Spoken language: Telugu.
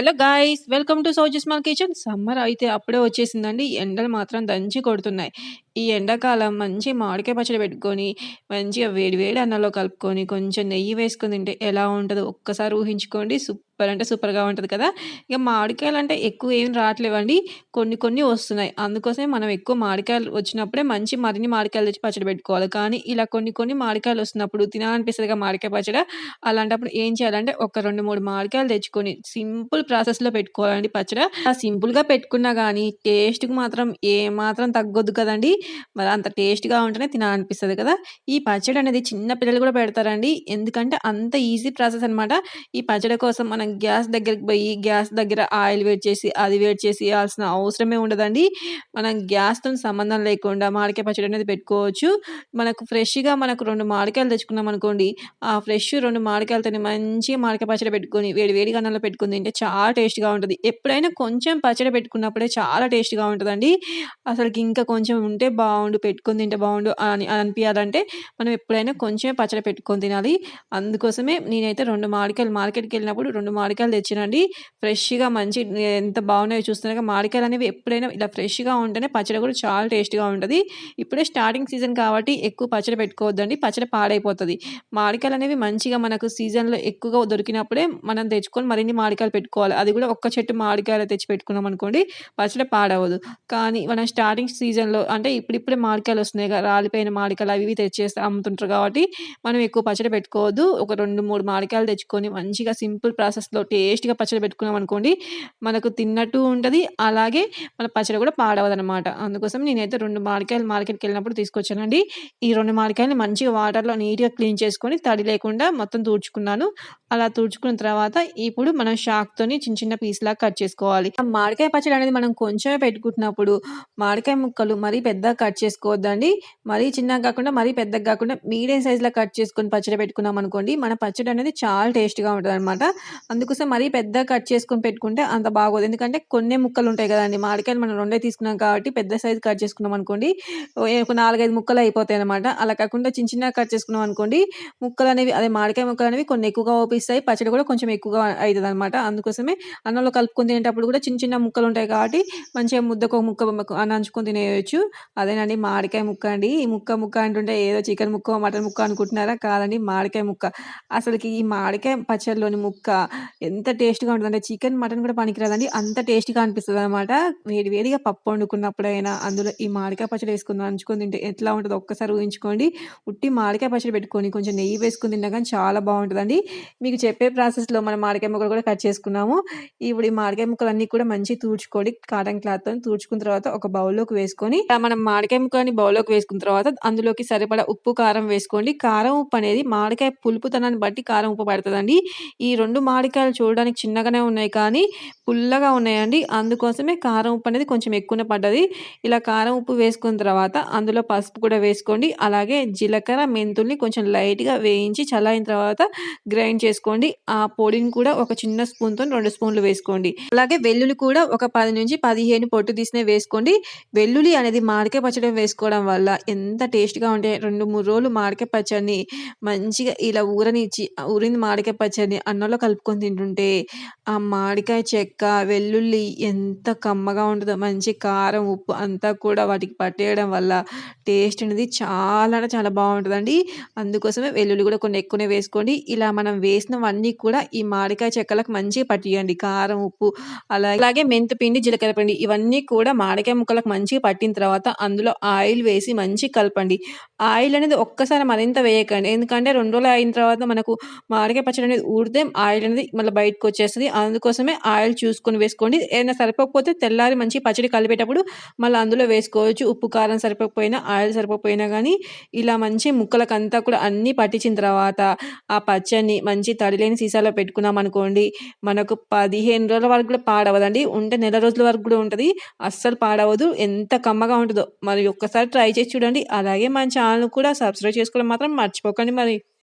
Hello guys welcome to Souji mall kitchen summer అయితే అప్పుడే వచ్చేసిందండి. ఎండలు మాత్రం దంచి కొడుతున్నాయి. ఈ ఎండాకాలం మంచి మామిడికాయ పచ్చడి పెట్టుకొని మంచిగా వేడి వేడి అన్నంలో కలుపుకొని కొంచెం నెయ్యి వేసుకొని తింటే ఎలా ఉంటుందో ఒక్కసారి ఊహించుకోండి. సూపర్ అంటే సూపర్గా ఉంటుంది కదా. ఇక మామిడికాయలు అంటే ఎక్కువ ఏం రావట్లేవండి. కొన్ని కొన్ని వస్తున్నాయి. అందుకోసమే మనం ఎక్కువ మామిడికాయలు వచ్చినప్పుడే మంచి మరిన్ని మామిడికాయలు తెచ్చి పచ్చడి పెట్టుకోవాలి. కానీ ఇలా కొన్ని కొన్ని మామిడికాయలు వస్తున్నప్పుడు తినాలనిపిస్తుందిగా మామిడికాయ పచ్చడి. అలాంటప్పుడు ఏం చేయాలంటే ఒక రెండు మూడు మామిడికాయలు తెచ్చుకొని సింపుల్ ప్రాసెస్లో పెట్టుకోవాలండి పచ్చడి. ఆ సింపుల్గా పెట్టుకున్నా కానీ టేస్ట్కి మాత్రం ఏ మాత్రం తగ్గొద్దు కదండి. మరి అంత టేస్ట్‌గా ఉంటేనే తినాలనిపిస్తుంది కదా! ఈ పచ్చడి అనేది చిన్న పిల్లలు కూడా పెడతారండి. ఎందుకంటే అంత ఈజీ ప్రాసెస్ అనమాట. ఈ పచ్చడి కోసం మనం గ్యాస్ దగ్గరికి పోయి గ్యాస్ దగ్గర ఆయిల్ వేడి చేసి, అది వేడి చేసి ఇవ్వాల్సిన అవసరమే ఉండదండి. మనం గ్యాస్తో సంబంధం లేకుండా మామిడికాయ పచ్చడి అనేది పెట్టుకోవచ్చు. మనకు ఫ్రెష్‌గా మనకు 2 మామిడికాయలు తెచ్చుకున్నామనుకోండి, ఆ ఫ్రెష్ 2 మామిడికాయలతోని మంచిగా మామిడికాయ పచ్చడి పెట్టుకొని వేడి వేడి గన్నంలో పెట్టుకుని తింటే చాలా టేస్ట్‌గా ఉంటుంది ఎప్పుడైనా కొంచెం పచ్చడి పెట్టుకున్నప్పుడే చాలా టేస్ట్‌గా ఉంటుందండి అసలుకి ఇంకా కొంచెం ఉంటే బాగుండు పెట్టుకొని తింటే బాగుండు అని అనిపియాలంటే మనం ఎప్పుడైనా కొంచెం పచ్చడి పెట్టుకొని తినాలి. అందుకోసమే నేనైతే 2 మామిడికాయలు మార్కెట్‌కెళ్ళినప్పుడు 2 మామిడికాయలు తెచ్చినండి ఫ్రెష్‌గా మంచి ఎంత బాగున్నాయో చూస్తున్నాక మామిడికాయలు అనేవి ఎప్పుడైనా ఇలా ఫ్రెష్‌గా ఉంటేనే పచ్చడి కూడా చాలా టేస్ట్‌గా ఉంటుంది ఇప్పుడే స్టార్టింగ్ సీజన్ కాబట్టి ఎక్కువ పచ్చడి పెట్టుకోవద్దండి. పచ్చడి పాడైపోతుంది మామిడికాయలు అనేవి మంచిగా మనకు సీజన్‌లో ఎక్కువగా దొరికినప్పుడే మనం తెచ్చుకొని మరిన్ని మామిడికాయలు పెట్టుకోవాలి. అది కూడా ఒక్క చెట్టు మామిడికాయలు తెచ్చి పెట్టుకున్నాం అనుకోండి పచ్చడి పాడవదు. కానీ మనం స్టార్టింగ్ సీజన్‌లో అంటే ఇప్పుడిప్పుడే మామిడికాయలు వస్తున్నాయి రాలిపోయిన మామిడికాయలు అవి ఇవి తెచ్చేసి అమ్ముతుంటారు కాబట్టి మనం ఎక్కువ పచ్చడి పెట్టుకోవద్దు. ఒక 2, 3 మామిడికాయలు తెచ్చుకొని మంచిగా సింపుల్ ప్రాసెస్ ప్రాసెస్‌లో టేస్ట్‌గా పచ్చడి పెట్టుకున్నాం అనుకోండి మనకు తిన్నట్టు ఉంటుంది అలాగే మన పచ్చడి కూడా పాడవదనమాట. అందుకోసం నేనైతే 2 మామిడికాయలు మార్కెట్‌కెళ్ళినప్పుడు తీసుకొచ్చానండి. ఈ రెండు మామిడికాయలు మంచిగా వాటర్‌లో నీట్‌గా క్లీన్ చేసుకొని తడి లేకుండా మొత్తం తుడుచుకున్నాను. అలా తుడుచుకున్న తర్వాత ఇప్పుడు మనం షాక్‌తోని చిన్న చిన్న పీస్లా కట్ చేసుకోవాలి. ఆ మామిడికాయ పచ్చడి అనేది మనం కొంచెమే పెట్టుకుంటున్నప్పుడు మామిడికాయ ముక్కలు మరీ పెద్దగా కట్ చేసుకోవద్దండి. మరీ చిన్నగా కాకుండా మరీ పెద్దగా కాకుండా మీడియం సైజ్‌లో కట్ చేసుకొని పచ్చడి పెట్టుకున్నాం అనుకోండి మన పచ్చడి అనేది చాలా టేస్ట్‌గా అనమాట అందుకోసం మరీ పెద్ద కట్ చేసుకొని పెట్టుకుంటే అంత బాగోదు. ఎందుకంటే కొన్ని ముక్కలు ఉంటాయి కదండి మామిడికాయలు మనం రెండే తీసుకున్నాం కాబట్టి పెద్ద సైజు కట్ చేసుకున్నాం అనుకోండి ఒక నాలుగైదు ముక్కలు అయిపోతాయి అనమాట అలా కాకుండా చిన్న చిన్నగా కట్ చేసుకున్నాం అనుకోండి ముక్కలు అనేవి అదే మామిడికాయ ముక్కలనేవి కొన్ని ఎక్కువగా ఓపిస్తాయి. పచ్చడి కూడా కొంచెం ఎక్కువగా అవుతుంది అనమాట అందుకోసమే అన్నంలో కలుపుకొని తినేటప్పుడు కూడా చిన్న చిన్న ముక్కలు ఉంటాయి కాబట్టి మంచిగా ముద్దకు ఒక ముక్క నంచుకొని తినేయొచ్చు. అదేనండి మామిడికాయ ముక్క అండి. ఈ ముక్క ముక్క అంటుంటే ఏదో చికెన్ ముక్క మటన్ ముక్క అనుకుంటున్నారా? కాదండి మామిడికాయ ముక్క. అసలుకి ఈ మామిడికాయ పచ్చడిలోని ముక్క ఎంత టేస్ట్‌గా ఉంటదంటే చికెన్, మటన్ కూడా పనికిరాదండి. అంత టేస్ట్‌గా అనిపిస్తదనమాట. వేడి వేడిగా పప్పు వండుకున్నప్పుడైనా అందులో ఈ మామిడికాయ పచ్చడి వేసుకుందాం నంచుకొని తింటే ఎట్లా ఉంటదో ఒక్కసారి ఊహించుకోండి. ఉట్టి మామిడికాయ పచ్చడి పెట్టుకొని కొంచెం నెయ్యి వేసుకొని తిన్నా కానీ చాలా బావుంటదండి. మీకు చెప్పే ప్రాసెస్‌లో మనం మామిడికాయ ముక్కలు కూడా కట్ చేసుకున్నాము. ఇప్పుడు ఈ మామిడికాయ ముక్కలన్నీ కూడా మంచిగా తుడుచుకోండి. కాటన్ క్లాత్‌తోని తుడుచుకున్న తర్వాత ఒక బౌల్‌లోకి వేసుకొని మనం మామిడికాయ ముక్కలని బౌల్‌లోకి వేసుకున్న తర్వాత అందులోకి సరిపడా ఉప్పు, కారం వేసుకోండి. కారం, ఉప్పు అనేది మామిడికాయ పులుపుతనాన్ని బట్టి కారం, ఉప్పు పడతదండి. ఈ 2 మామిడికాయలు చూడడానికి చిన్నగానే ఉన్నాయి కానీ పుల్లగా ఉన్నాయండి. అందుకోసమే కారం, ఉప్పు అనేది కొంచెం ఎక్కువనే పడ్డది. ఇలా కారం, ఉప్పు వేసుకున్న తర్వాత అందులో పసుపు కూడా వేసుకోండి. అలాగే జీలకర్ర, మెంతుల్ని కొంచెం లైట్‌గా వేయించి చల్లారిన తర్వాత గ్రైండ్ చేసుకోండి. ఆ పొడిని కూడా ఒక చిన్న స్పూన్తో రెండు స్పూన్‌లు వేసుకోండి. అలాగే వెల్లుల్లి కూడా ఒక 10-15 పొట్టు తీసినే వేసుకోండి. వెల్లుల్లి అనేది మామిడికాయ పచ్చడి వేసుకోవడం వల్ల ఎంత టేస్ట్‌గా ఉంటే 2, 3 రోజులు మామిడికాయ పచ్చడిని మంచిగా ఇలా ఊరనిచ్చి ఊరింది మామిడికాయ పచ్చడిని అన్నంలో కలుపుకొని తింటుంటే ఆ మామిడికాయ చెక్క, వెల్లుల్లి ఎంత కమ్మగా ఉంటుందో మంచి కారం, ఉప్పు అంతా కూడా వాటికి పట్టేయడం వల్ల టేస్ట్ అనేది చాలా అంటే చాలా బాగుంటుందండి అందుకోసమే వెల్లుల్లి కూడా కొన్ని ఎక్కువనే వేసుకోండి. ఇలా మనం వేసినవన్నీ కూడా ఈ మామిడికాయ చెక్కలకు మంచిగా పట్టియండి. కారం, ఉప్పు అలాగే అలాగే మెంతిపిండి, జీలకర్ర పిండి ఇవన్నీ కూడా మామిడికాయ ముక్కలకు మంచిగా పట్టిన తర్వాత అందులో ఆయిల్ వేసి మంచిగా కలపండి. ఆయిల్ అనేది ఒక్కసారి మరింత వేయకండి. ఎందుకంటే రెండు రోజులు అయిన తర్వాత మనకు మామిడికాయ పచ్చడి అనేది ఊరితే ఆయిల్ అనేది మళ్ళీ బయటకొచ్చేస్తది. అందుకోసమే ఆయిల్ చూసుకొని వేసుకోండి. ఏదైనా సరిపోకపోతే తెల్లారి మంచి పచ్చడి కలిపేటప్పుడు మళ్ళీ అందులో వేసుకోవచ్చు. ఉప్పు, కారం సరిపోకపోయినా, ఆయిల్ సరిపోకపోయినా కానీ ఇలా మంచి ముక్కలకంతా కూడా అన్నీ పట్టించిన తర్వాత ఆ పచ్చడిని మంచి తడిలేని సీసాలో పెట్టుకున్నామనుకోండి మనకు 15 రోజుల వరకు కూడా పాడవదండి. ఉంటే నెల రోజుల వరకు కూడా ఉంటుంది అస్సలు పాడవదు. ఎంత కమ్మగా ఉంటుందో మరి ఒక్కసారి ట్రై చేసి చూడండి. అలాగే మన ఛానల్ కూడా సబ్స్క్రైబ్ చేసుకోవడం మాత్రం మర్చిపోకండి మరి.